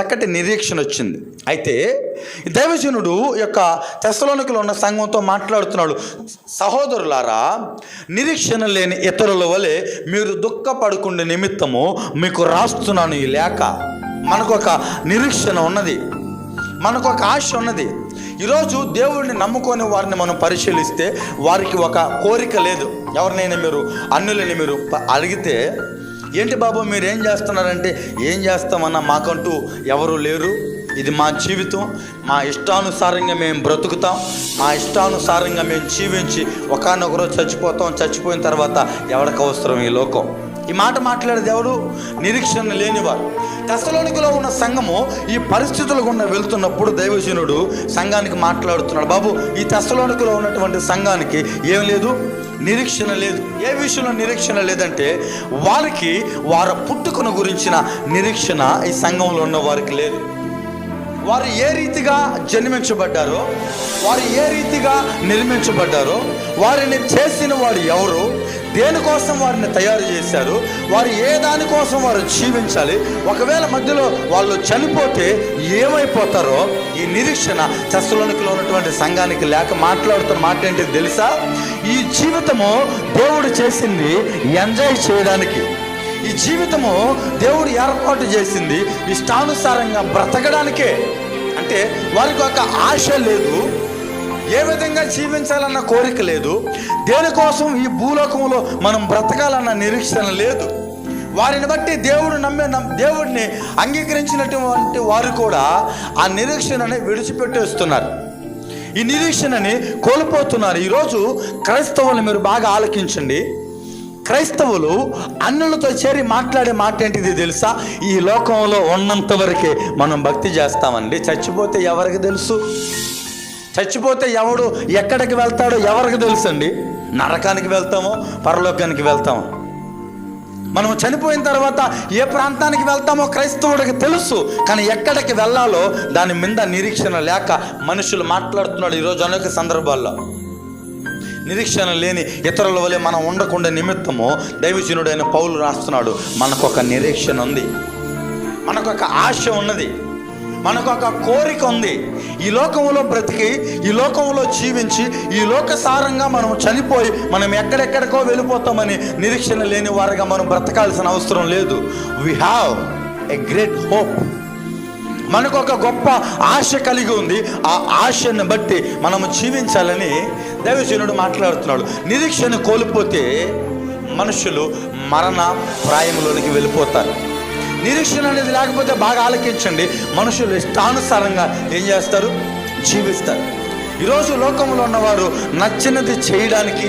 చక్కటి నిరీక్షణ వచ్చింది. అయితే దైవజనుడు యొక్క తెసలోనికలో ఉన్న సంఘంతో మాట్లాడుతున్నాడు. సహోదరులారా నిరీక్షణ లేని ఇతరుల వలె మీరు దుఃఖపడుకునే నిమిత్తము మీకు రాస్తున్నాను ఈ లేఖ. మనకు ఒక నిరీక్షణ ఉన్నది. మనకు ఒక ఆశ ఉన్నది. ఈరోజు దేవుడిని నమ్ముకొని వారిని మనం పరిశీలిస్తే వారికి ఒక కోరిక లేదు. ఎవరినైనా మీరు అన్నులని మీరు అడిగితే ఏంటి బాబు మీరు ఏం చేస్తున్నారంటే ఏం చేస్తామన్నా మాకంటూ ఎవరు లేరు. ఇది మా జీవితం. మా ఇష్టానుసారంగా మేము బ్రతుకుతాం. మా ఇష్టానుసారంగా మేము జీవించి ఒకనొకరు చచ్చిపోతాం. చచ్చిపోయిన తర్వాత ఎవరికి అవసరం ఈ లోకం? ఈ మాట మాట్లాడేది ఎవరు? నిరీక్షణ లేనివారు. తెసలోనికలో ఉన్న సంఘము ఈ పరిస్థితుల గుండా వెళ్తున్నప్పుడు దైవజనుడు సంఘానికి మాట్లాడుతున్నాడు. బాబు ఈ తెసలోనికలో ఉన్నటువంటి సంఘానికి ఏం లేదు? నిరీక్షణ లేదు. ఏ విషయంలో నిరీక్షణ లేదంటే వారికి వారి పుట్టుకను గురించిన నిరీక్షణ ఈ సంఘంలో ఉన్న వారికి లేదు. వారు ఏ రీతిగా జన్మించబడ్డారో వారు ఏ రీతిగా నిర్మించబడ్డారో వారిని చేసిన వారు ఎవరు దేనికోసం వారిని తయారు చేశారు వారు ఏ దానికోసం వారు జీవించాలి ఒకవేళ మధ్యలో వాళ్ళు చనిపోతే ఏమైపోతారో ఈ నిరీక్షణ చస్సులోనికిలో ఉన్నటువంటి సంఘానికి లేక మాట్లాడుతున్న మాట ఏంటి తెలుసా? ఈ జీవితము దేవుడు చేసింది ఎంజాయ్ చేయడానికి. ఈ జీవితము దేవుడు ఏర్పాటు చేసింది ఇష్టానుసారంగా బ్రతకడానికే. అంటే వారికి ఒక ఆశ లేదు ఏ విధంగా జీవించాలన్న కోరిక లేదు దేనికోసం ఈ భూలోకంలో మనం బ్రతకాలన్న నిరీక్షణ లేదు. వారిని బట్టి దేవుడు నమ్మే దేవుడిని అంగీకరించినటువంటి వారు కూడా ఆ నిరీక్షణని విడిచిపెట్టేస్తున్నారు. ఈ నిరీక్షణని కోల్పోతున్నారు. ఈరోజు క్రైస్తవులు మీరు బాగా ఆలకించండి. క్రైస్తవులు అన్నులతో చేరి మాట్లాడే మాట ఏంటిది తెలుసా? ఈ లోకంలో ఉన్నంత వరకే మనం భక్తి చేస్తామండి. చచ్చిపోతే ఎవరికి తెలుసు? చచ్చిపోతే ఎవడు ఎక్కడికి వెళ్తాడో ఎవరికి తెలుసు అండి నరకానికి వెళ్తామో పరలోకానికి వెళ్తామో? మనం చనిపోయిన తర్వాత ఏ ప్రాంతానికి వెళ్తామో క్రైస్తవుడికి తెలుసు. కానీ ఎక్కడికి వెళ్ళాలో దాని మీద నిరీక్షణ లేక మనుషులు మాట్లాడుతున్నాడు ఈరోజు అనేక సందర్భాల్లో. నిరీక్షణ లేని ఇతరుల వలె మనం ఉండకుండా నిమిత్తము దైవజనుడైన పౌలు రాస్తున్నాడు మనకు ఒక నిరీక్షణ ఉంది. మనకు ఒక ఆశ ఉన్నది. మనకు ఒక కోరిక ఉంది. ఈ లోకంలో బ్రతికి ఈ లోకంలో జీవించి ఈ లోక సారంగా మనం చనిపోయి మనం ఎక్కడెక్కడికో వెళ్ళిపోతామని నిరీక్షణ లేని వారిగా మనం బ్రతకాల్సిన అవసరం లేదు. We have a great hope మనకు ఒక గొప్ప ఆశ కలిగి ఉంది. ఆ ఆశను బట్టి మనము జీవించాలని దైవజనుడు మాట్లాడుతున్నాడు. నిరీక్షణ కోల్పోతే మనుషులు మరణ ప్రాయంలోనికి వెళ్ళిపోతారు. నిరీక్షణ అనేది లేకపోతే బాగా ఆలకించండి. మనుషులు ఇష్టానుసారంగా ఏం చేస్తారు? జీవిస్తారు. ఈరోజు లోకంలో ఉన్నవారు నచ్చినది చేయడానికి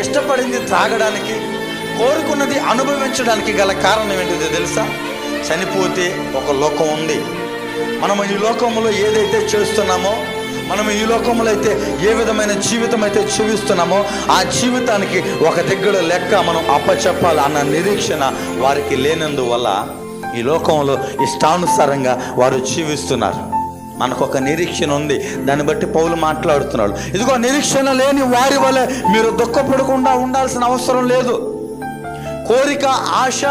ఇష్టపడింది త్రాగడానికి కోరుకున్నది అనుభవించడానికి గల కారణం ఏంటిదో తెలుసా? చనిపోతే ఒక లోకం ఉంది. మనం ఈ లోకంలో ఏదైతే చేస్తున్నామో మనం ఈ లోకంలో అయితే ఏ విధమైన జీవితం అయితే జీవిస్తున్నామో ఆ జీవితానికి ఒక దగ్గర లెక్క మనం అప్పచెప్పాలి అన్న నిరీక్షణ వారికి లేనందువల్ల ఈ లోకంలో ఇష్టానుసారంగా వారు జీవిస్తున్నారు. మనకు ఒక నిరీక్షణ ఉంది. దాన్ని బట్టి పౌలు మాట్లాడుతున్నాడు. ఇదిగో నిరీక్షణ లేని వారి వల్ల మీరు దుఃఖపడకుండా ఉండాల్సిన అవసరం లేదు. కోరిక ఆశ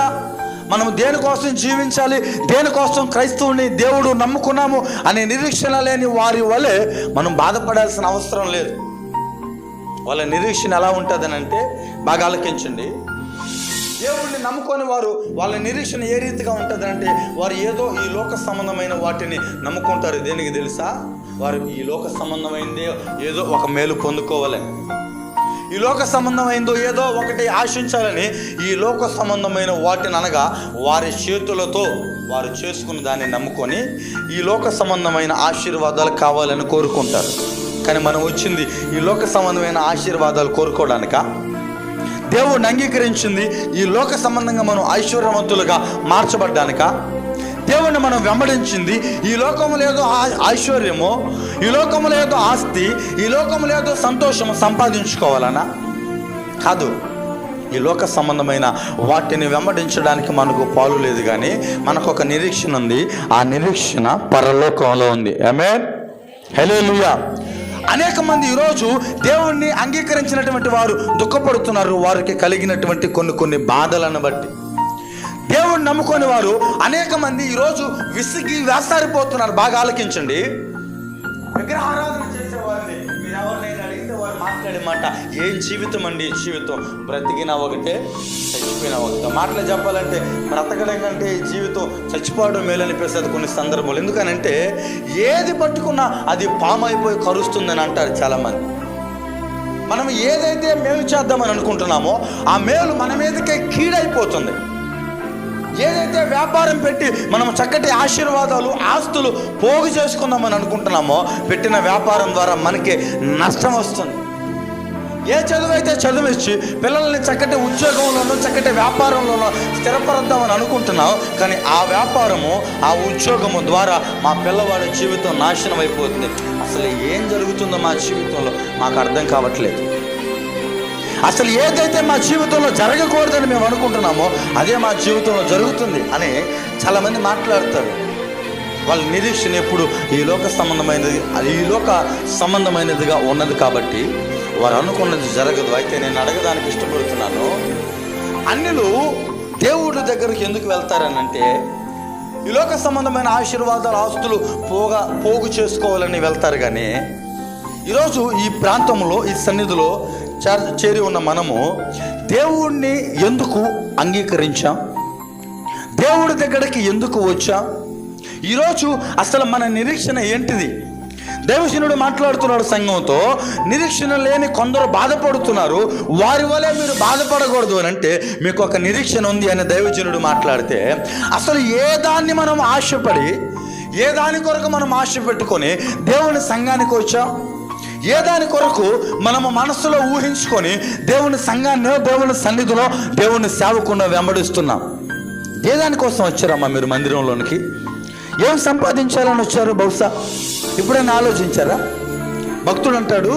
మనం దేనికోసం జీవించాలి? దేనికోసం క్రైస్తవుని దేవుడు నమ్ముకున్నాము అనే నిరీక్షణ లేని వారి వలె మనం బాధపడాల్సిన అవసరం లేదు. వాళ్ళ నిరీక్షణ ఎలా ఉంటుందని అంటే బాగా ఆలోకించండి. దేవుడిని నమ్ముకొని వారు వాళ్ళ నిరీక్షణ ఏ రీతిగా ఉంటుందంటే వారు ఏదో ఈ లోక సంబంధమైన వాటిని నమ్ముకుంటారు. దేనికి తెలుసా? వారు ఈ లోక సంబంధమైనదే ఏదో ఒక మేలు పొందుకోవాలి ఈ లోక సంబంధమైందో ఏదో ఒకటి ఆశించాలని ఈ లోక సంబంధమైన వాటిని అనగా వారి చేతులతో వారు చేసుకున్న దాన్ని నమ్ముకొని ఈ లోక సంబంధమైన ఆశీర్వాదాలు కావాలని కోరుకుంటారు. కానీ మనం వచ్చింది ఈ లోక సంబంధమైన ఆశీర్వాదాలు కోరుకోవడానిక? దేవుడిని అంగీకరించింది ఈ లోక సంబంధంగా మనం ఐశ్వర్యవంతులుగా మార్చబడ్డానిక? దేవుణ్ణి మనం వెంబడించింది. ఈ లోకంలో ఏదో ఆ- ఐశ్వర్యము ఈ లోకంలో ఏదో ఆస్తి ఈ లోకంలో ఏదో సంతోషము సంపాదించుకోవాలనా? కాదు. ఈ లోక సంబంధమైన వాటిని వెంబడించడానికి మనకు పాలు లేదు కానీ మనకు ఒక నిరీక్షణ ఉంది. ఆ నిరీక్షణ పరలోకంలో ఉంది. ఆమె హలో అనేక మంది ఈరోజు దేవుణ్ణి అంగీకరించినటువంటి వారు దుఃఖపడుతున్నారు. వారికి కలిగినటువంటి కొన్ని కొన్ని బాధలను బట్టి. దేవుని నమ్ముకొని వారు అనేక మంది ఈరోజు విసిగి వేస్తారిపోతున్నారు. బాగా ఆలకించండి. విగ్రహారాధన చేసేవారిని మీరు ఎవరినైనా అడిగితే వారు మాట్లాడే మాట ఏం జీవితం అండి? జీవితం? బ్రతికినా ఒకటే చచ్చిపోయినా ఒకటే. మాటలు చెప్పాలంటే బ్రతకడం కంటే జీవితం చచ్చిపోవడం మేలనిపిస్తుంది కొన్ని సందర్భాలు. ఎందుకనంటే ఏది పట్టుకున్నా అది పామైపోయి కరుస్తుందని అంటారు చాలామంది. మనం ఏదైతే మేలు చేద్దామని అనుకుంటున్నామో ఆ మేలు మన మీదకే కీడైపోతుంది. ఏదైతే వ్యాపారం పెట్టి మనం చక్కటి ఆశీర్వాదాలు ఆస్తులు పోగు చేసుకుందామని అనుకుంటున్నామో పెట్టిన వ్యాపారం ద్వారా మనకి నష్టం వస్తుంది. ఏ చదువు అయితే చదివించి పిల్లల్ని చక్కటి ఉద్యోగంలోనూ చక్కటి వ్యాపారంలోనూ స్థిరపరద్దామని అనుకుంటున్నాం కానీ ఆ వ్యాపారము ఆ ఉద్యోగము ద్వారా మా పిల్లవాడి జీవితం నాశనం అయిపోతుంది. అసలు ఏం జరుగుతుందో మా జీవితంలో మాకు అర్థం కావట్లేదు. అసలు ఏదైతే మా జీవితంలో జరగకూడదని మేము అనుకుంటున్నామో అదే మా జీవితంలో జరుగుతుంది అని చాలామంది మాట్లాడతారు. వాళ్ళ నిరీక్షణ ఎప్పుడు ఈ లోక సంబంధమైనది అది ఈ లోక సంబంధమైనదిగా ఉన్నది కాబట్టి వారు అనుకున్నది జరగదు. అయితే నేను అడగడానికి ఇష్టపడుతున్నాను అన్నిలు దేవుడి దగ్గరికి ఎందుకు వెళ్తారనంటే ఈ లోక సంబంధమైన ఆశీర్వాదాలు ఆస్తులు పోగా పోగు చేసుకోవాలని వెళ్తారు కానీ ఈరోజు ఈ ప్రాంతంలో ఈ సన్నిధిలో చేర- చేరి ఉన్న మనము దేవుణ్ణి ఎందుకు అంగీకరించాం? దేవుడి దగ్గరికి ఎందుకు వచ్చాం? ఈరోజు అసలు మన నిరీక్షణ ఏంటిది? దేవశనుడు మాట్లాడుతున్నాడు సంఘంతో నిరీక్షణ లేని కొందరు బాధపడుతున్నారు. వారి వలె మీరు బాధపడకూడదు అని అంటే మీకు ఒక నిరీక్షణ ఉంది అని దైవజనుడు మాట్లాడితే అసలు ఏ దాన్ని మనం ఆశపడి ఏ దాని కొరకు మనం ఆశ పెట్టుకొని దేవుని సంఘానికి వచ్చాం? ఏ దాని కొరకు మనము మనసులో ఊహించుకొని దేవుని సంఘాన్ని దేవుని సన్నిధిలో దేవుని సేవకుండా వెంబడిస్తున్నాం. ఏ దానికోసం వచ్చారమ్మా మీరు మందిరంలోనికి? ఏం సంపాదించాలని వచ్చారు బహుశా? ఇప్పుడైనా ఆలోచించారా? భక్తుడు అంటాడు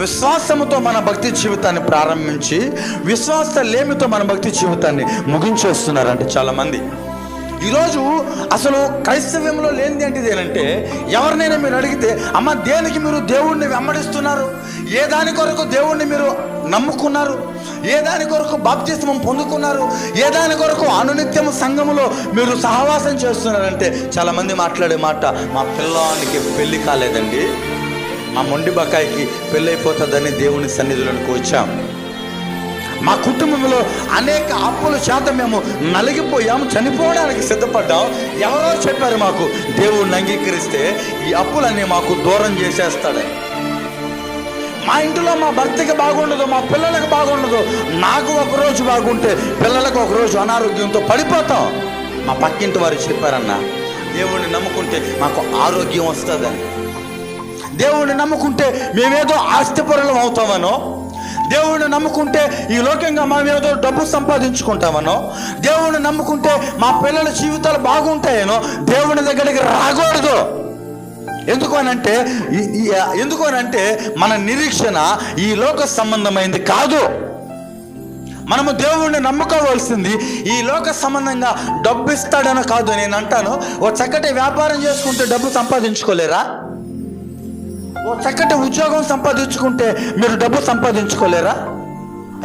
విశ్వాసముతో మన భక్తి జీవితాన్ని ప్రారంభించి విశ్వాస లేమితో మన భక్తి జీవితాన్ని ముగించేస్తున్నారంటే చాలామంది. ఈరోజు అసలు క్రైస్తవ్యంలో లేనిది ఏంటిది ఏంటంటే ఎవరినైనా మీరు అడిగితే అమ్మ దేనికి మీరు దేవుణ్ణి వెంబడిస్తున్నారు? ఏ దాని కొరకు దేవుణ్ణి మీరు నమ్ముకున్నారు? ఏ దాని కొరకు బాప్తిస్మం పొందుకున్నారు? ఏ దాని కొరకు అనునిత్యం సంఘములో మీరు సహవాసం చేస్తున్నారంటే చాలామంది మాట్లాడే మాట మా పిల్లానికి పెళ్ళి కాలేదండి. మా మొండి బకాయికి పెళ్ళైపోతుందని దేవుని సన్నిధిలోనికి వచ్చాం. మా కుటుంబంలో అనేక అప్పుల చేత మేము నలిగిపోయాం చనిపోవడానికి సిద్ధపడ్డాం. ఎవరో చెప్పారు మాకు దేవుణ్ణి అంగీకరిస్తే ఈ అప్పులన్నీ మాకు దూరం చేసేస్తాడని మా ఇంట్లో మా భర్తకి బాగుండదు మా పిల్లలకు బాగుండదు. నాకు ఒక రోజు బాగుంటే పిల్లలకు ఒక రోజు అనారోగ్యంతో పడిపోతాం. మా పక్కింటి వారు చెప్పారన్న దేవుణ్ణి నమ్ముకుంటే మాకు ఆరోగ్యం వస్తుందని. దేవుణ్ణి నమ్ముకుంటే మేమేదో ఆస్తిపరులం అవుతామనో దేవుణ్ణి నమ్ముకుంటే ఈ లోకంగా మేమేదో డబ్బు సంపాదించుకుంటామనో దేవుణ్ణి నమ్ముకుంటే మా పిల్లల జీవితాలు బాగుంటాయనో దేవుని దగ్గరికి రాకూడదు. ఎందుకు అనంటే ఎందుకు అనంటే మన నిరీక్షణ ఈ లోక సంబంధమైంది కాదు. మనము దేవుణ్ణి నమ్ముకోవాల్సింది ఈ లోక సంబంధంగా డబ్బు ఇస్తాడనో కాదు నేను అంటాను. ఓ చక్కటి వ్యాపారం చేసుకుంటే డబ్బు సంపాదించుకోలేరా? ఓ చక్కటి ఉద్యోగం సంపాదించుకుంటే మీరు డబ్బు సంపాదించుకోలేరా?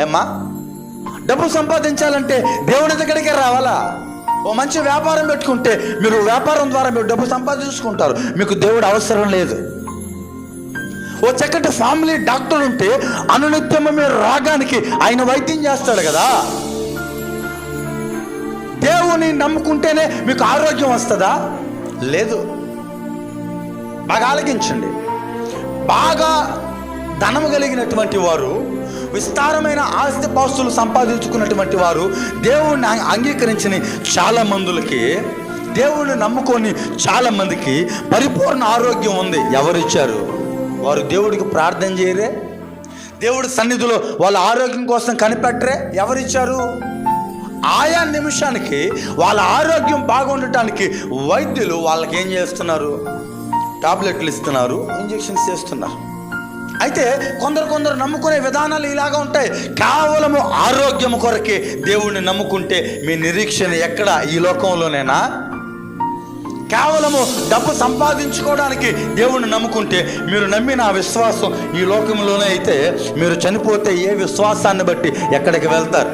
ఏమ్మా? డబ్బు సంపాదించాలంటే దేవుని దగ్గరికే రావాలా? ఓ మంచి వ్యాపారం పెట్టుకుంటే మీరు వ్యాపారం ద్వారా మీరు డబ్బు సంపాదించుకుంటారు. మీకు దేవుడు అవసరం లేదు. ఓ చక్కటి ఫ్యామిలీ డాక్టర్ ఉంటే అనునిత్యము మీరు రాగానికి ఆయన వైద్యం చేస్తాడు కదా. దేవుని నమ్ముకుంటేనే మీకు ఆరోగ్యం వస్తుందా? లేదు. బాగా ఆలకించండి బాగా ధనము కలిగినటువంటి వారు విస్తారమైన ఆస్తి పాస్తులు సంపాదించుకున్నటువంటి వారు దేవుణ్ణి అంగీకరించిన చాలా మందులకి దేవుణ్ణి నమ్ముకొని చాలా మందికి పరిపూర్ణ ఆరోగ్యం ఉంది. ఎవరిచ్చారు? వారు దేవుడికి ప్రార్థన చేయరే? దేవుడి సన్నిధిలో వాళ్ళ ఆరోగ్యం కోసం కనిపెట్టరే? ఎవరిచ్చారు? ఆయా నిమిషానికి వాళ్ళ ఆరోగ్యం బాగుండటానికి వైద్యులు వాళ్ళకి ఏం చేస్తున్నారు? టాబ్లెట్లు ఇస్తున్నారు. ఇంజెక్షన్స్ చేస్తున్నారు. అయితే కొందరు కొందరు నమ్ముకునే విధానాలు ఇలాగా ఉంటాయి. కేవలము ఆరోగ్యము కొరకే దేవుణ్ణి నమ్ముకుంటే మీ నిరీక్షణ ఎక్కడ ఈ లోకంలోనేనా? కేవలము డబ్బు సంపాదించుకోవడానికి దేవుణ్ణి నమ్ముకుంటే మీరు నమ్మిన ఆ విశ్వాసం ఈ లోకంలోనే అయితే మీరు చనిపోతే ఏ విశ్వాసాన్ని బట్టి ఎక్కడికి వెళ్తారు?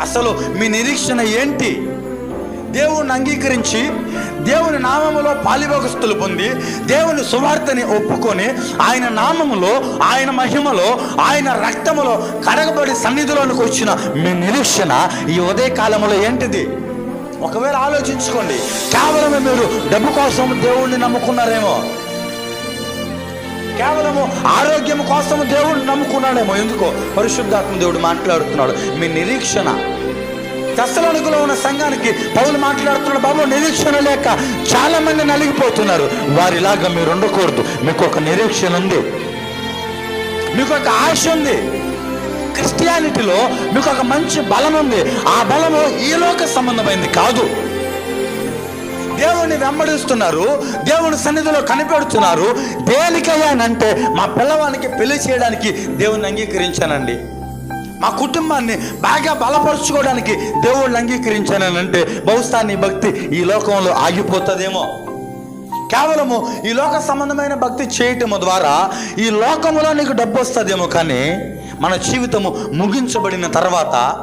అసలు మీ నిరీక్షణ ఏంటి? దేవుణ్ణి అంగీకరించి దేవుని నామములో పాలిభోగస్తులు పొంది దేవుని సువార్తని ఒప్పుకొని ఆయన నామములో ఆయన మహిమలో ఆయన రక్తములో కడగబడి సన్నిధిలోనికి వచ్చిన మీ నిరీక్షణ ఈ ఉదయ కాలంలో ఏంటిది? ఒకవేళ ఆలోచించుకోండి కేవలం మీరు డబ్బు కోసం దేవుణ్ణి నమ్ముకున్నారేమో? కేవలము ఆరోగ్యం కోసం దేవుడు నమ్ముకున్నాడేమో? ఎందుకో పరిశుద్ధాత్మ దేవుడు మాట్లాడుతున్నాడు. మీ నిరీక్షణ దశలోనికలో ఉన్న సంఘానికి పౌలు మాట్లాడుతున్నాడు బాబు నిరీక్షణ లేక చాలా మంది నలిగిపోతున్నారు. వారిలాగా మీరు ఉండకూడదు. మీకు ఒక నిరీక్షణ ఉంది. మీకు ఒక ఆశ ఉంది. క్రిస్టియానిటీలో మీకు ఒక మంచి బలం ఉంది. ఆ బలము ఈ లోక సంబంధమైంది కాదు. దేవుణ్ణి వెంబడిస్తున్నారు. దేవుని సన్నిధిలో కనిపెడుతున్నారు. దేనికయ్యానంటే మా పిల్లవానికి పెళ్ళి చేయడానికి దేవుణ్ణి అంగీకరించానండి. మా కుటుంబాన్ని బాగా బలపరుచుకోవడానికి దేవుళ్ళు అంగీకరించానంటే బహుశా నీ భక్తి ఈ లోకంలో ఆగిపోతుందేమో. కేవలము ఈ లోక సంబంధమైన భక్తి చేయటము ద్వారా ఈ లోకములో నీకు డబ్బు వస్తుందేమో కానీ మన జీవితము ముగించబడిన తర్వాత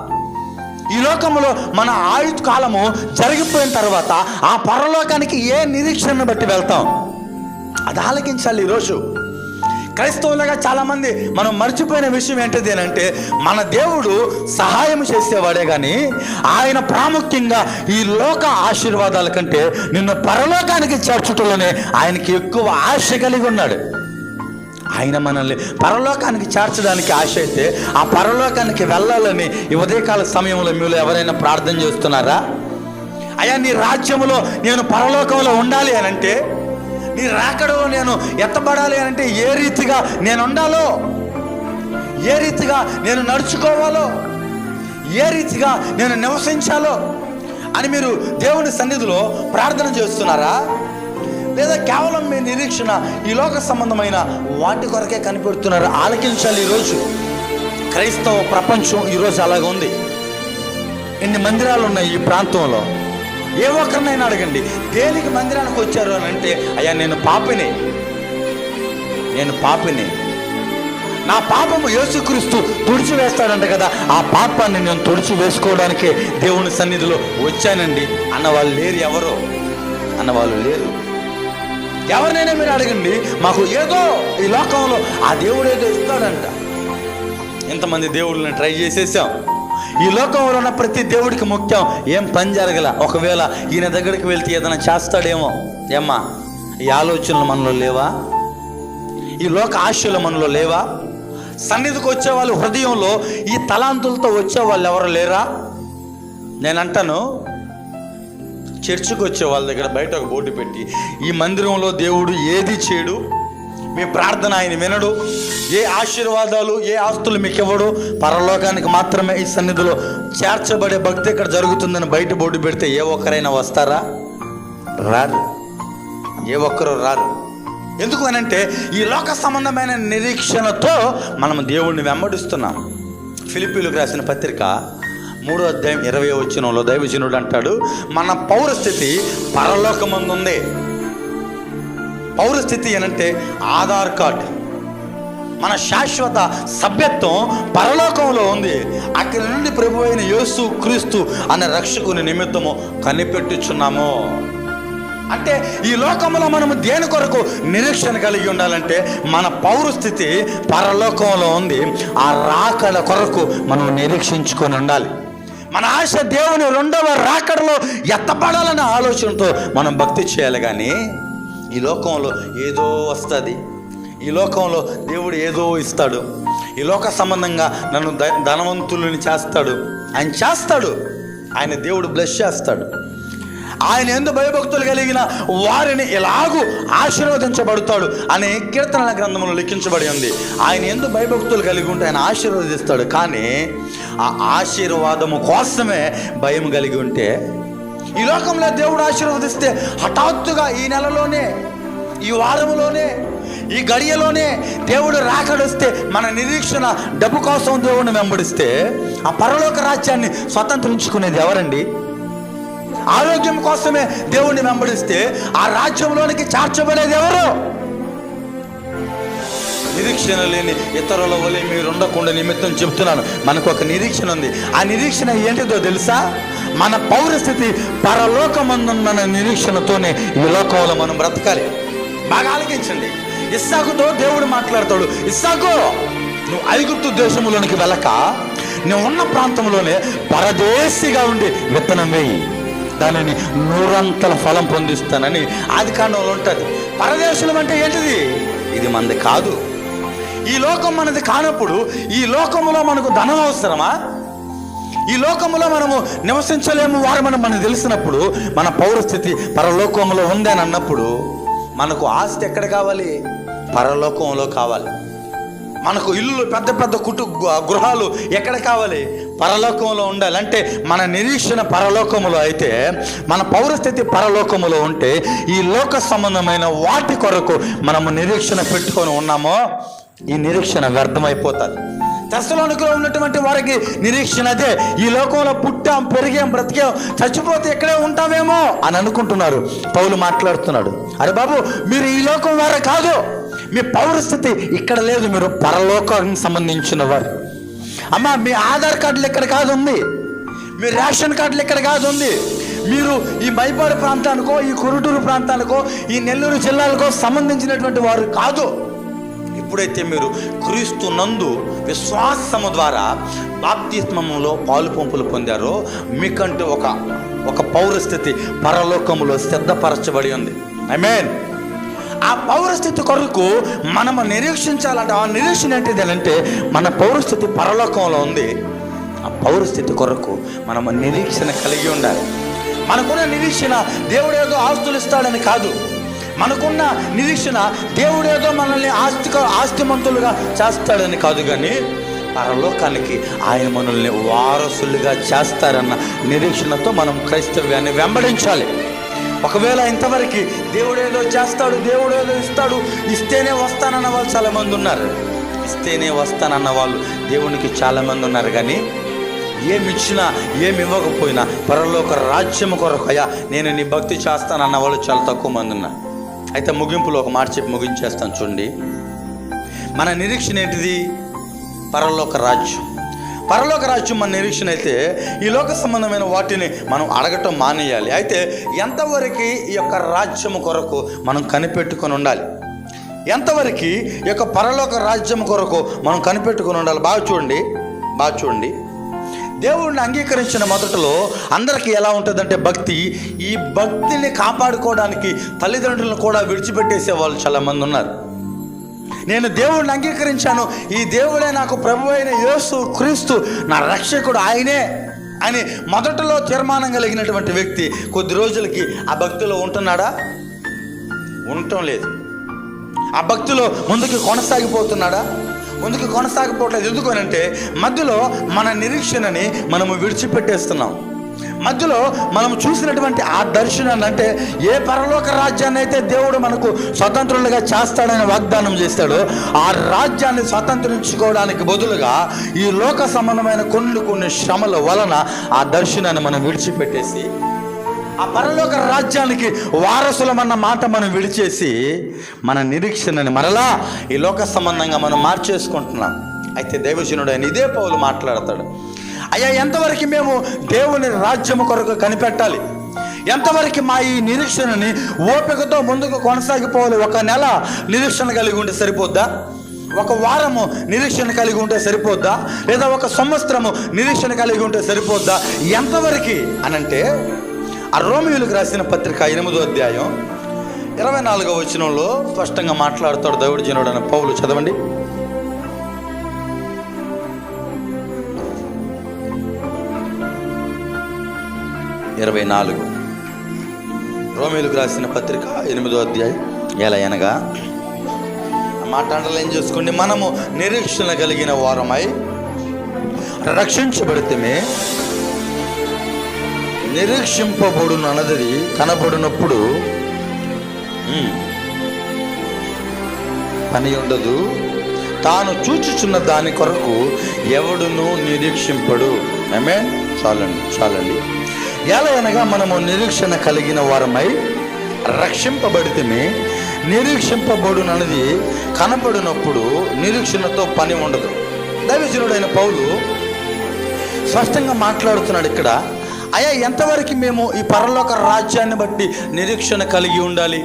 ఈ లోకంలో మన ఆయుధ కాలము జరిగిపోయిన తర్వాత ఆ పరలోకానికి ఏ నిరీక్షణను బట్టి వెళ్తాం? అది ఆలకించాలి ఈరోజు. క్రైస్తవులుగా చాలామంది మనం మర్చిపోయిన విషయం ఏంటిది అని అంటే మన దేవుడు సహాయం చేసేవాడే కానీ ఆయన ప్రాముఖ్యంగా ఈ లోక ఆశీర్వాదాల కంటే నిన్ను పరలోకానికి చేర్చుటలోనే ఆయనకి ఎక్కువ ఆశ కలిగి ఉన్నాడు. ఆయన మనల్ని పరలోకానికి చేర్చడానికి ఆశ అయితే ఆ పరలోకానికి వెళ్ళాలని ఈ ఉదయకాల సమయంలో మీరు ఎవరైనా ప్రార్థన చేస్తున్నారా? అయ్యా నీ రాజ్యములో నేను పరలోకంలో ఉండాలి అని అంటే నీ రాకడో నేను ఎత్తబడాలి అంటే ఏ రీతిగా నేను ఉండాలో? ఏ రీతిగా నేను నడుచుకోవాలో? ఏ రీతిగా నేను నివసించాలో? అని మీరు దేవుని సన్నిధిలో ప్రార్థన చేస్తున్నారా? లేదా కేవలం మీ నిరీక్షణ ఈ లోక సంబంధమైన వాటి కొరకే కనిపెడుతున్నారు? ఆలకించాలి ఈరోజు. క్రైస్తవ ప్రపంచం ఈరోజు అలాగ ఉంది ఎన్ని మందిరాలు ఉన్నాయి ఈ ప్రాంతంలో? ఏ ఒక్కరినైనా అడగండి దేనికి మందిరానికి వచ్చారు అని అంటే అయ్యా నేను పాపిని. నేను పాపిని. నా పాపము యేసుక్రీస్తు తుడిచి వేస్తాడంట కదా ఆ పాపాన్ని నేను తుడిచి వేసుకోవడానికి దేవుని సన్నిధిలో వచ్చానండి. అన్న వాళ్ళు లేరు ఎవరో. అన్న వాళ్ళు లేరు. ఎవరినైనా మీరు అడగండి మాకు ఏదో ఈ లోకంలో ఆ దేవుడు ఏదో ఇస్తాడంట. ఇంతమంది దేవుళ్ళని ట్రై చేసేసాం. ఈ లోకంలో ఉన్న ప్రతి దేవుడికి ముఖ్యం ఏం పని జరగల. ఒకవేళ ఈయన దగ్గరికి వెళ్తే ఏదైనా చేస్తాడేమో. ఏమ్మా ఈ ఆలోచనలు మనలో లేవా? ఈ లోక ఆశలు మనలో లేవా? సన్నిధికి వచ్చే వాళ్ళు హృదయంలో ఈ తలాంతులతో వచ్చే వాళ్ళు ఎవరు లేరా? నేను అంటాను చర్చికి వచ్చే వాళ్ళ దగ్గర బయట ఒక బోర్డు పెట్టి ఈ మందిరంలో దేవుడు ఏది చేయడు? మీ ప్రార్థన ఆయన వినడు. ఏ ఆశీర్వాదాలు ఏ ఆస్తులు మీకు ఇవ్వడు పరలోకానికి మాత్రమే ఈ సన్నిధిలో చేర్చబడే భక్తి ఇక్కడ జరుగుతుందని బయట బోర్డు పెడితే ఏ ఒక్కరైనా వస్తారా? రారు. ఏ ఒక్కరు రారు. ఎందుకు అనంటే ఈ లోక సంబంధమైన నిరీక్షణతో మనం దేవుణ్ణి వెంబడిస్తున్నాం. ఫిలిపీలకు రాసిన పత్రిక మూడో అధ్యాయం ఇరవై వచ్చినంలో దైవజనుడు అంటాడు మన పౌరస్థితి పరలోకమందు ఉంది పౌరస్థితి ఏనంటే ఆధార్ కార్డ్. మన శాశ్వత సభ్యత్వం పరలోకంలో ఉంది. అక్కడి నుండి ప్రభు అయిన యేసు క్రీస్తు అనే రక్షకుని నిమిత్తము కనిపెట్టుచున్నాము. అంటే ఈ లోకంలో మనము దేని కొరకు నిరీక్షణ కలిగి ఉండాలంటే మన పౌరస్థితి పరలోకంలో ఉంది. ఆ రాకడ కొరకు మనం నిరీక్షించుకొని ఉండాలి. మన ఆశ దేవుని రెండవ రాకడలో ఎత్తపడాలనే ఆలోచనతో మనం భక్తి చేయాలి కానీ ఈ లోకంలో ఏదో వస్తుంది. ఈ లోకంలో దేవుడు ఏదో ఇస్తాడు. ఈ లోక సంబంధంగా నన్ను ధనవంతులని చేస్తాడు. ఆయన చేస్తాడు. ఆయన దేవుడు బ్లెస్ చేస్తాడు. ఆయన ఎందు భయభక్తులు కలిగిన వారిని ఎలాగూ ఆశీర్వదించబడతాడు అనే కీర్తనల గ్రంథంలో లిఖించబడి ఉంది. ఆయన ఎందు భయభక్తులు కలిగి ఉంటే ఆయన ఆశీర్వదిస్తాడు. కానీ ఆ ఆశీర్వాదము కోసమే భయం కలిగి ఉంటే ఈ లోకంలో దేవుడు ఆశీర్వదిస్తే హఠాత్తుగా ఈ నెలలోనే ఈ వారంలోనే ఈ గడియలోనే దేవుడు రాకడొస్తే మన నిరీక్షణ డబ్బు కోసం దేవుడిని వెంబడిస్తే ఆ పరలోక రాజ్యాన్ని స్వతంత్రించుకునేది ఎవరండి? ఆరోగ్యం కోసమే దేవుణ్ణి వెంబడిస్తే ఆ రాజ్యంలోనికి చేర్చబడేది ఎవరు? నిరీక్షణ లేని ఇతరుల వలె మీరు ఉండకుండా నిమిత్తం చెప్తున్నాను. మనకు ఒక నిరీక్షణ ఉంది. ఆ నిరీక్షణ ఏంటిదో తెలుసా? మన పౌరస్థితి పరలోకమందున్న నిరీక్షణతోనే ఈ లోకంలో మనం బ్రతకాలి. బాగా ఆలకించండి ఇస్సాకుతో దేవుడు మాట్లాడతాడు. ఇస్సాకు నువ్వు ఐగుప్తు దేశంలోనికి వెళ్ళక నువ్వు ఉన్న ప్రాంతంలోనే పరదేశిగా ఉండి విత్తనం వేయి. దానిని నూరంతల ఫలం పొందిస్తానని ఆది కాండంలో ఉంటుంది. పరదేశులం అంటే ఏంటిది? ఇది మనది కాదు. ఈ లోకం మనది కానప్పుడు ఈ లోకంలో మనకు ధనం అవసరమా? ఈ లోకములో మనము నివసించలేము వారు మనం మనకు తెలిసినప్పుడు మన పౌరస్థితి పరలోకంలో ఉందని అన్నప్పుడు మనకు ఆస్తి ఎక్కడ కావాలి? పరలోకంలో కావాలి. మనకు ఇల్లు పెద్ద పెద్ద కుటు గృహాలు ఎక్కడ కావాలి? పరలోకంలో ఉండాలి. అంటే మన నిరీక్షణ పరలోకములో అయితే మన పౌరస్థితి పరలోకములో ఉంటే ఈ లోక సంబంధమైన వాటి కొరకు మనము నిరీక్షణ పెట్టుకొని ఉన్నామో ఈ నిరీక్షణ వ్యర్థమైపోతుంది. దశలోనికలో ఉన్నటువంటి వారికి నిరీక్షణ అదే. ఈ లోకంలో పుట్టాం పెరిగాం బ్రతికాం చచ్చిపోతే ఇక్కడే ఉంటామేమో అని అనుకుంటున్నారు. పౌలు మాట్లాడుతున్నాడు. అరే బాబు మీరు ఈ లోకం వారే కాదు. మీ పౌరస్థితి ఇక్కడ లేదు. మీరు పరలోకానికి సంబంధించిన వారు. అమ్మ మీ ఆధార్ కార్డులు ఇక్కడ కాదు ఉంది మీ రేషన్ కార్డులు ఇక్కడ కాదు ఉంది మీరు ఈ మైపాడు ప్రాంతానికో ఈ కురుటూరు ప్రాంతానికో ఈ నెల్లూరు జిల్లాలకో సంబంధించినటువంటి వారు కాదు. ఎప్పుడైతే మీరు క్రీస్తు నందు విశ్వాసము ద్వారా బాప్తిస్మములో పాలు పంపులు పొందారో మీకంటూ ఒక ఒక పౌరస్థితి పరలోకములో సిద్ధపరచబడి ఉంది. ఐ మీన్ ఆ పౌరస్థితి కొరకు మనము నిరీక్షించాలంటే ఆ నిరీక్షణ ఏంటిది అంటే మన పౌరస్థితి పరలోకంలో ఉంది. ఆ పౌరస్థితి కొరకు మనము నిరీక్షణ కలిగి ఉండాలి. మనకున్న నిరీక్షణ దేవుడు ఏదో ఆస్తులు ఇస్తాడని కాదు. మనకున్న నిరీక్షణ దేవుడేదో మనల్ని ఆస్తి ఆస్తిమంతులుగా చేస్తాడని కాదు కానీ పరలోకానికి ఆయన మనల్ని వారసులుగా చేస్తారన్న నిరీక్షణతో మనం క్రైస్తవ్యాన్ని వెంబడించాలి. ఒకవేళ ఇంతవరకు దేవుడేదో చేస్తాడు దేవుడేదో ఇస్తాడు ఇస్తేనే వస్తానన్న వాళ్ళు చాలామంది ఉన్నారు. ఇస్తేనే వస్తానన్న వాళ్ళు దేవునికి చాలామంది ఉన్నారు కానీ ఏమి ఇచ్చినా ఏమి ఇవ్వకపోయినా పరలోక రాజ్యం కొరకు నేను నీ భక్తి చేస్తానన్న వాళ్ళు చాలా తక్కువ మంది ఉన్నారు. అయితే ముగింపులో ఒక మాట చెప్పి ముగించేస్తాను చూడండి. మన నిరీక్షణ ఏంటిది? పరలోక రాజ్యం. పరలోక రాజ్యం మన నిరీక్షణ అయితే ఈ లోక సంబంధమైన వాటిని మనం అడగటం మానేయాలి. అయితే ఎంతవరకు ఈ యొక్క రాజ్యము కొరకు మనం కనిపెట్టుకొని ఉండాలి? ఎంతవరకు ఈ యొక్క పరలోక రాజ్యం కొరకు మనం కనిపెట్టుకొని ఉండాలి? బాగా చూడండి. బాగా చూడండి. దేవుణ్ణి అంగీకరించిన మొదటలో అందరికీ ఎలా ఉంటుందంటే భక్తి. ఈ భక్తిని కాపాడుకోవడానికి తల్లిదండ్రులను కూడా విడిచిపెట్టేసే వాళ్ళు చాలామంది ఉన్నారు. నేను దేవుణ్ణి అంగీకరించాను. ఈ దేవుడే నాకు ప్రభు అయిన యేసు క్రీస్తు నా రక్షకుడు ఆయనే అని మొదటలో తీర్మానం కలిగినటువంటి వ్యక్తి కొద్ది రోజులకి ఆ భక్తిలో ఉంటున్నాడా? ఉండటం లేదు. ఆ భక్తిలో ముందుకు కొనసాగిపోతున్నాడా? ముందుకు కొనసాగిపోవట్లేదు ఎందుకనంటే మధ్యలో మన నిరీక్షణని మనము విడిచిపెట్టేస్తున్నాం. మధ్యలో మనం చూసినటువంటి ఆ దర్శనాన్ని అంటే ఏ పరలోక రాజ్యాన్ని అయితే దేవుడు మనకు స్వతంత్రులుగా చేస్తాడని వాగ్దానం చేస్తాడో ఆ రాజ్యాన్ని స్వతంత్రించుకోవడానికి బదులుగా ఈ లోక సంబంధమైన కొన్ని కొన్ని శ్రమల వలన ఆ దర్శనాన్ని మనం విడిచిపెట్టేసి ఆ పరలోక రాజ్యానికి వారసులమన్న మాట మనం విడిచేసి మన నిరీక్షణని మరలా ఈ లోక సంబంధంగా మనం మార్చేసుకుంటున్నాం. అయితే దైవజనుడు ఆయన ఇదే పౌలు మాట్లాడతాడు. అయ్యా ఎంతవరకు మేము దేవుని రాజ్యము కొరకు కనిపెట్టాలి? ఎంతవరకు మా ఈ నిరీక్షణని ఓపికతో ముందుకు కొనసాగిపోవాలి? ఒక నెల నిరీక్షణ కలిగి ఉంటే సరిపోద్దా? ఒక వారము నిరీక్షణ కలిగి ఉంటే సరిపోద్దా? లేదా ఒక సంవత్సరము నిరీక్షణ కలిగి ఉంటే సరిపోద్దా? ఎంతవరకు అనంటే ఆ రాసిన పత్రిక ఎనిమిదో అధ్యాయం ఇరవై నాలుగో వచనంలో స్పష్టంగా మాట్లాడుతాడు దేవుడు జనుడు అనే పౌలు. చదవండి. ఇరవై నాలుగు. రోమిలకు రాసిన పత్రిక ఎనిమిదో అధ్యాయం ఎలా అనగా ఆ ఏం చేసుకోండి. మనము నిరీక్షణ కలిగిన వారమై రక్షించబడితే నిరీక్షింపబడును అన్నది కనబడినప్పుడు పని ఉండదు. తాను చూచుచున్న దాని కొరకు ఎవడును నిరీక్షింపడు. ఏమే చాలండి చాలండి. ఎలా అనగా మనము నిరీక్షణ కలిగిన వారమై రక్షింపబడితేనే నిరీక్షింపబడునన్నది కనపడినప్పుడు నిరీక్షణతో పని ఉండదు. దైవజనుడైన పౌలు స్పష్టంగా మాట్లాడుతున్నాడు ఇక్కడ. అయ్యా ఎంతవరకు మేము ఈ పరలోక రాజ్యాన్ని బట్టి నిరీక్షణ కలిగి ఉండాలి?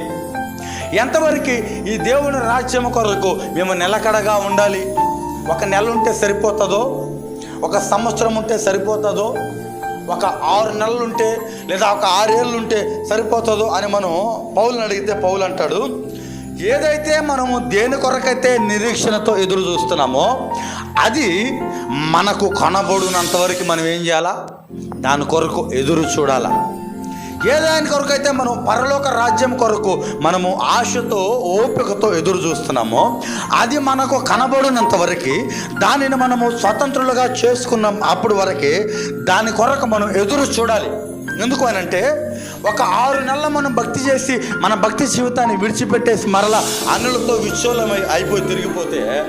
ఎంతవరకు ఈ దేవుని రాజ్యం కొరకు మేము నిలకడగా ఉండాలి? ఒక నెల ఉంటే సరిపోతుందో? ఒక సంవత్సరం ఉంటే సరిపోతుందో? ఒక ఆరు నెలలు ఉంటే లేదా ఒక ఆరేళ్ళు ఉంటే సరిపోతుందో అని మనం పౌలను అడిగితే పౌలు అంటాడు ఏదైతే మనము దేని కొరకైతే నిరీక్షణతో ఎదురు చూస్తున్నామో అది మనకు కనబడినంతవరకు మనం ఏం చేయాలా? దాని కొరకు ఎదురు చూడాలా. ఏ దాని కొరకు అయితే మనం పరలోక రాజ్యం కొరకు మనము ఆశతో ఓపికతో ఎదురు చూస్తున్నామో అది మనకు కనబడినంత వరకు దానిని మనము స్వతంత్రులుగా చేసుకున్నాం అప్పుడు వరకే దాని కొరకు మనం ఎదురు చూడాలి. ఎందుకు అని అంటే ఒక ఆరు నెలలు మనం భక్తి చేసి మన భక్తి జీవితాన్ని విడిచిపెట్టేసి మరలా అన్నులతో విచ్చోళమై అయిపోయి తిరిగిపోతే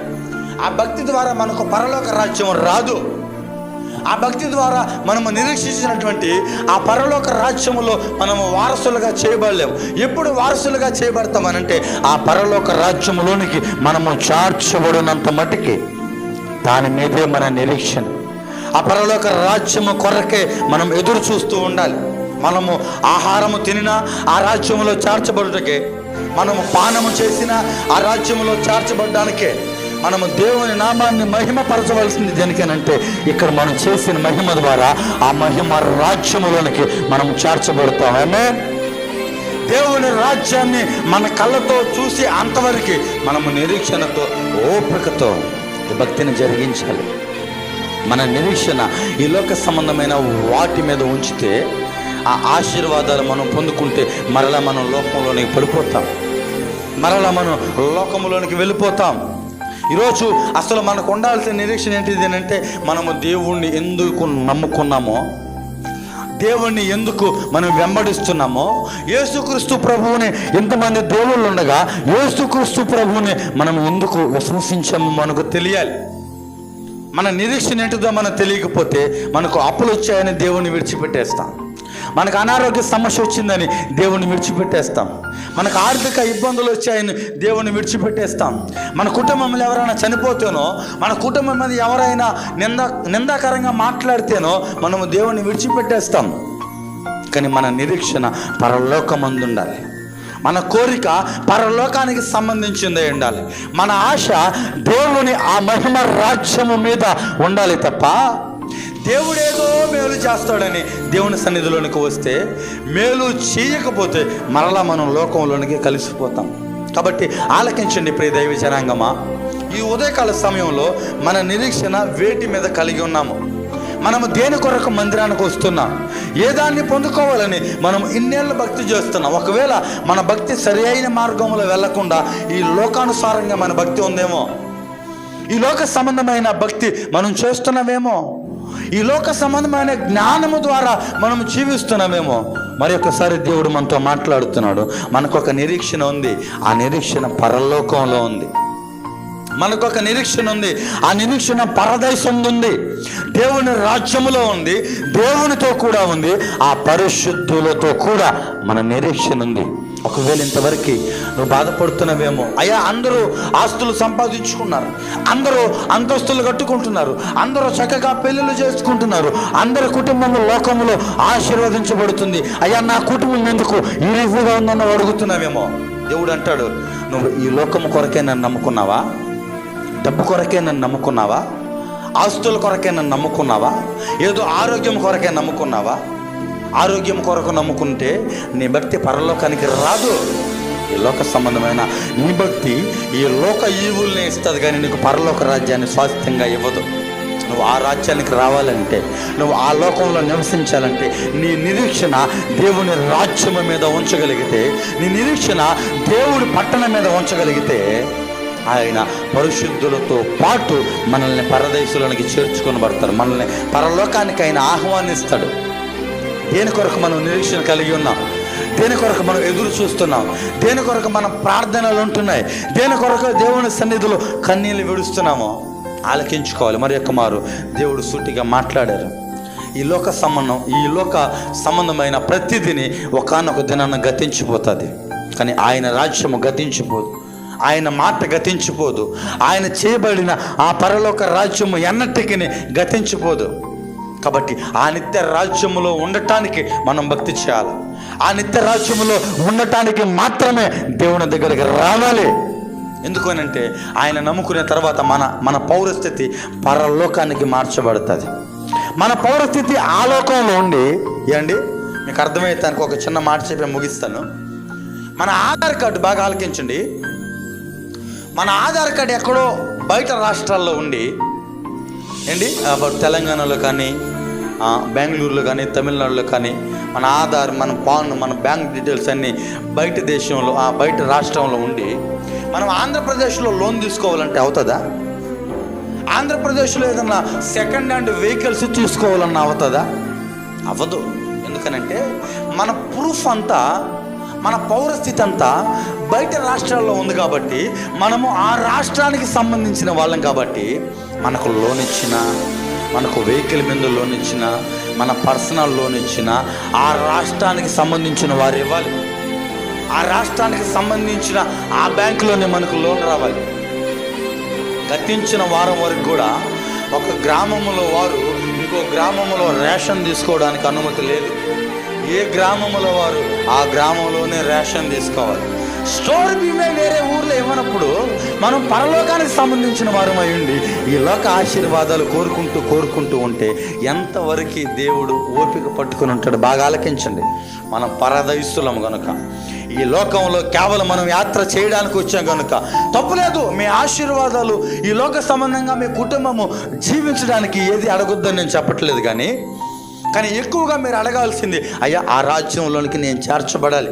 ఆ భక్తి ద్వారా మనకు పరలోక రాజ్యం రాదు. ఆ భక్తి ద్వారా మనము నిరీక్షించినటువంటి ఆ పరలోక రాజ్యములో మనము వారసులుగా చేయబడలేము. ఎప్పుడు వారసులుగా చేయబడతామనంటే ఆ పరలోక రాజ్యములోనికి మనము చార్చబడినంత మటుకి దాని మీదే మన నిరీక్షణ. ఆ పరలోక రాజ్యము కొరకే మనం ఎదురు చూస్తూ ఉండాలి. మనము ఆహారము తినినా ఆ రాజ్యములో చేర్చబడుటకే మనము పానము చేసినా ఆ రాజ్యములో చేర్చబడడానికే మనము దేవుని నామాన్ని మహిమపరచవలసింది దేనికేనంటే ఇక్కడ మనం చేసిన మహిమ ద్వారా ఆ మహిమ రాజ్యములోనికి మనం చేర్చబడతాం. దేవుని రాజ్యాన్ని మన కళ్ళతో చూసి అంతవరకు మనము నిరీక్షణతో ఓపికతో భక్తిని జరిగించాలి. మన నిరీక్షణ ఈ లోక సంబంధమైన వాటి మీద ఉంచితే ఆ ఆశీర్వాదాలు మనం పొందుకుంటే మరలా మనం లోకంలోనికి పడిపోతాం. మరలా మనం లోకంలోనికి వెళ్ళిపోతాం. ఈరోజు అసలు మనకు ఉండాల్సిన నిరీక్షణ ఏంటిది అంటే మనము దేవుణ్ణి ఎందుకు నమ్ముకున్నామో దేవుణ్ణి ఎందుకు మనం వెంబడిస్తున్నామో యేసుక్రీస్తు ప్రభువుని ఎంతమంది దేవుళ్ళు ఉండగా యేసుక్రీస్తు ప్రభువుని మనం ఎందుకు విశ్వసించామో మనకు తెలియాలి. మన నిరీక్షణ ఏంటిదో మనకు తెలియకపోతే మనకు అప్పులు వచ్చాయని దేవుణ్ణి విడిచిపెట్టేస్తాం. మనకు అనారోగ్య సమస్య వచ్చిందని దేవుణ్ణి విడిచిపెట్టేస్తాం. మనకు ఆర్థిక ఇబ్బందులు వచ్చాయని దేవుణ్ణి విడిచిపెట్టేస్తాం. మన కుటుంబంలో ఎవరైనా చనిపోతేనో మన కుటుంబం మీద ఎవరైనా నింద నిందాకరంగా మాట్లాడితేనో మనము దేవుణ్ణి విడిచిపెట్టేస్తాం. కానీ మన నిరీక్షణ పరలోకమందు ఉండాలి మన కోరిక పరలోకానికి సంబంధించిందే ఉండాలి. మన ఆశ దేవుని ఆ మహిమ రాజ్యము మీద ఉండాలి తప్ప దేవుడేదో మేలు చేస్తాడని దేవుని సన్నిధిలోనికి వస్తే మేలు చేయకపోతే మరలా మనం లోకంలోనికి కలిసిపోతాం. కాబట్టి ఆలకించండి ప్రియ దైవ జనాంగమా. ఈ ఉదయకాల సమయంలో మన నిరీక్షణ వేటి మీద కలిగి ఉన్నాము. మనము దేని కొరకు మందిరానికి వస్తున్నాం? ఏ దాన్ని పొందుకోవాలని మనం ఇన్నేళ్ళు భక్తి చేస్తున్నాం. ఒకవేళ మన భక్తి సరి అయిన మార్గంలో వెళ్ళకుండా ఈ లోకానుసారంగా మన భక్తి ఉందేమో? ఈ లోక సంబంధమైన భక్తి మనం చేస్తున్నామేమో? ఈ లోక సంబంధమైన జ్ఞానము ద్వారా మనం జీవిస్తున్నామేమో. మరి ఒకసారి దేవుడు మనతో మాట్లాడుతున్నాడు. మనకు ఒక నిరీక్షణ ఉంది. ఆ నిరీక్షణ పరలోకంలో ఉంది. మనకు ఒక నిరీక్షణ ఉంది. ఆ నిరీక్షణ పరదేశం ఉంది. దేవుని రాజ్యములో ఉంది. దేవునితో కూడా ఉంది. ఆ పరిశుద్ధులతో కూడా మన నిరీక్షణ ఉంది. ఒకవేళ ఇంతవరకు నువ్వు బాధపడుతున్నావేమో అయ్యా అందరూ ఆస్తులు సంపాదించుకున్నారు. అందరూ అంతస్తులు కట్టుకుంటున్నారు. అందరూ చక్కగా పెళ్ళిళ్ళు చేసుకుంటున్నారు. అందరి కుటుంబం లోకంలో ఆశీర్వదించబడుతుంది. అయ్యా నా కుటుంబం ఎందుకు ఈ రీతిగా ఉందని అడుగుతున్నావేమో? దేవుడు అంటాడు నువ్వు ఈ లోకము కొరకే నన్ను నమ్ముకున్నావా? డబ్బు కొరకే నన్ను నమ్ముకున్నావా? ఆస్తుల కొరకే నన్ను నమ్ముకున్నావా? ఏదో ఆరోగ్యం కొరకే నమ్ముకున్నావా? ఆరోగ్యం కొరకు నమ్ముకుంటే నీ భక్తి పరలోకానికి రాదు. ఈ లోక సంబంధమైన నీ భక్తి ఈ లోక ఈవుల్ని ఇస్తుంది కానీ నీకు పరలోక రాజ్యాన్ని స్వాస్థ్యంగా ఇవ్వదు. నువ్వు ఆ రాజ్యానికి రావాలంటే నువ్వు ఆ లోకంలో నివసించాలంటే నీ నిరీక్షణ దేవుని రాజ్యం మీద ఉంచగలిగితే నీ నిరీక్షణ దేవుడి పట్టణం మీద ఉంచగలిగితే ఆయన పరిశుద్ధులతో పాటు మనల్ని పరదేశులకి చేర్చుకొని పడతారు మనల్ని పరలోకానికి ఆయన ఆహ్వానిస్తాడు. దేని కొరకు మనం నిరీక్షణ కలిగి ఉన్నాం? దేని కొరకు మనం ఎదురు చూస్తున్నాం? దేని కొరకు మన ప్రార్థనలు ఉంటున్నాయి? దేని కొరకు దేవుని సన్నిధిలో కన్నీళ్ళు విడుస్తున్నామో ఆలకించుకోవాలి. మరి యొక్క మారు దేవుడు సూటిగా మాట్లాడారు. ఈ లోక సంబంధం ఈ లోక సంబంధమైన ప్రతిదిని ఒకనొక దినాన్ని గతించిపోతుంది. కానీ ఆయన రాజ్యము గతించిపోదు. ఆయన మాట గతించిపోదు. ఆయన చేయబడిన ఆ పరలోక రాజ్యము ఎన్నటికి గతించిపోదు. కాబట్టి ఆ నిత్య రాజ్యములో ఉండటానికి మనం భక్తి చేయాలి. ఆ నిత్య రాజ్యములో ఉండటానికి మాత్రమే దేవుని దగ్గరికి రావాలి. ఎందుకనంటే ఆయన నమ్ముకునే తర్వాత మన మన పౌరస్థితి పరలోకానికి మార్చబడుతుంది. మన పౌరస్థితి ఆ లోకంలో ఉండి ఏమండి? మీకు అర్థమయ్యేదానికి ఒక చిన్న మాట చెప్పి ముగిస్తాను. మన ఆధార్ కార్డు బాగా ఆలకించండి. మన ఆధార్ కార్డు ఎక్కడో బయట రాష్ట్రాల్లో ఉండి ఏంటి? తెలంగాణలో కానీ బెంగళూరులో కానీ తమిళనాడులో కానీ మన ఆధార్ మన పాన్ మన బ్యాంక్ డీటెయిల్స్ అన్నీ బయట దేశంలో ఆ బయట రాష్ట్రంలో ఉండి మనం ఆంధ్రప్రదేశ్లో లోన్ తీసుకోవాలంటే అవుతుందా? ఆంధ్రప్రదేశ్లో ఏదన్నా సెకండ్ హ్యాండ్ వెహికల్స్ తీసుకోవాలన్నా అవుతుందా? అవ్వదు. ఎందుకనంటే మన ప్రూఫ్ అంతా మన పౌరస్థితి అంతా బయట రాష్ట్రాల్లో ఉంది కాబట్టి మనము ఆ రాష్ట్రానికి సంబంధించిన వాళ్ళం కాబట్టి మనకు లోన్ ఇచ్చిన మనకు వెహికల్ మీద లోన్ ఇచ్చిన మన పర్సనల్ లోన్ ఇచ్చిన ఆ రాష్ట్రానికి సంబంధించిన వారు ఇవ్వాలి. ఆ రాష్ట్రానికి సంబంధించిన ఆ బ్యాంకులోనే మనకు లోన్ రావాలి. గతించిన వారం వరకు కూడా ఒక గ్రామంలో వారు ఇంకో గ్రామంలో రేషన్ తీసుకోవడానికి అనుమతి లేదు. ఏ గ్రామంలో వారు ఆ గ్రామంలోనే రేషన్ తీసుకోవాలి. స్టోర్ బీమే వేరే ఊర్లో ఇవ్వనప్పుడు మనం పరలోకానికి సంబంధించిన వారం ఉండి ఈ లోక ఆశీర్వాదాలు కోరుకుంటూ కోరుకుంటూ ఉంటే ఎంతవరకు దేవుడు ఓపిక పట్టుకుని ఉంటాడు బాగా ఆలకించండి. మనం పరదయిస్తులం గనుక. ఈ లోకంలో కేవలం మనం యాత్ర చేయడానికి వచ్చాం కనుక తప్పులేదు మీ ఆశీర్వాదాలు ఈ లోక సంబంధంగా మీ కుటుంబము జీవించడానికి ఏది అడగొద్దని నేను చెప్పట్లేదు కానీ కానీ ఎక్కువగా మీరు అడగాల్సింది అయ్యా ఆ రాజ్యంలోనికి నేను చేర్చబడాలి.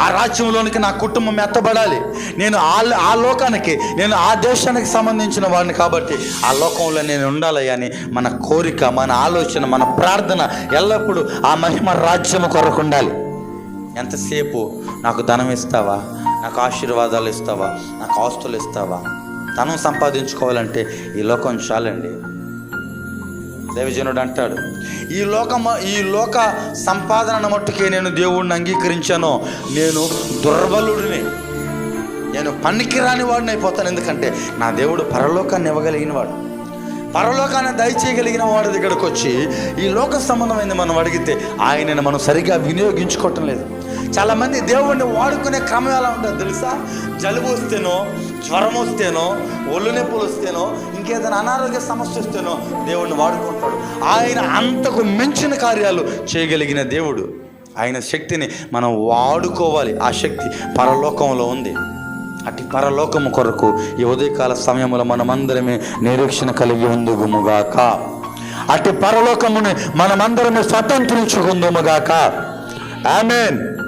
ఆ రాజ్యంలోనికి నా కుటుంబం ఎత్తబడాలి. నేను ఆ ఆ లోకానికి నేను ఆ దేశానికి సంబంధించిన వాడిని కాబట్టి ఆ లోకంలో నేను ఉండాలి అని మన కోరిక మన ఆలోచన మన ప్రార్థన ఎల్లప్పుడూ ఆ మహిమ రాజ్యము కొరకు ఉండాలి. ఎంతసేపు నాకు ధనం ఇస్తావా? నాకు ఆశీర్వాదాలు ఇస్తావా? నాకు ఆస్తులు ఇస్తావా? ధనం సంపాదించుకోవాలంటే ఈ లోకం చాలండి. దైవజనుడు అంటాడు ఈ లోకమ ఈ లోక సంపాదన మట్టుకే నేను దేవుడిని అంగీకరించాను. నేను దుర్బలుడిని. నేను పనికిరాని వాడిని అయిపోతాను. ఎందుకంటే నా దేవుడు పరలోకాన్ని ఇవ్వగలిగిన వాడు పరలోకాన్ని దయచేయగలిగిన వాడి దగ్గరకు వచ్చి ఈ లోక సంబంధమైంది మనం అడిగితే ఆయనను మనం సరిగా వినియోగించుకోవటం లేదు. చాలామంది దేవుడిని వాడుకునే క్రమం ఎలా ఉంటుందో తెలుసా? జలుబు వస్తేనో జ్వరం వస్తేనో ఒళ్ళు నొప్పులు వస్తేనో ఇంకేదైనా అనారోగ్య సమస్య వస్తేనో దేవుడిని వాడుకుంటాడు. ఆయన అంతకు మించిన కార్యాలు చేయగలిగిన దేవుడు. ఆయన శక్తిని మనం వాడుకోవాలి. ఆ శక్తి పరలోకంలో ఉంది. అటు పరలోకము కొరకు ఈ ఉదయకాల సమయంలో మనమందరమే నిరీక్షణ కలిగి ఉందుగుముగాక అటు పరలోకముని మనమందరమే స్వతంత్రించుకుందుముగాక. ఆమెన్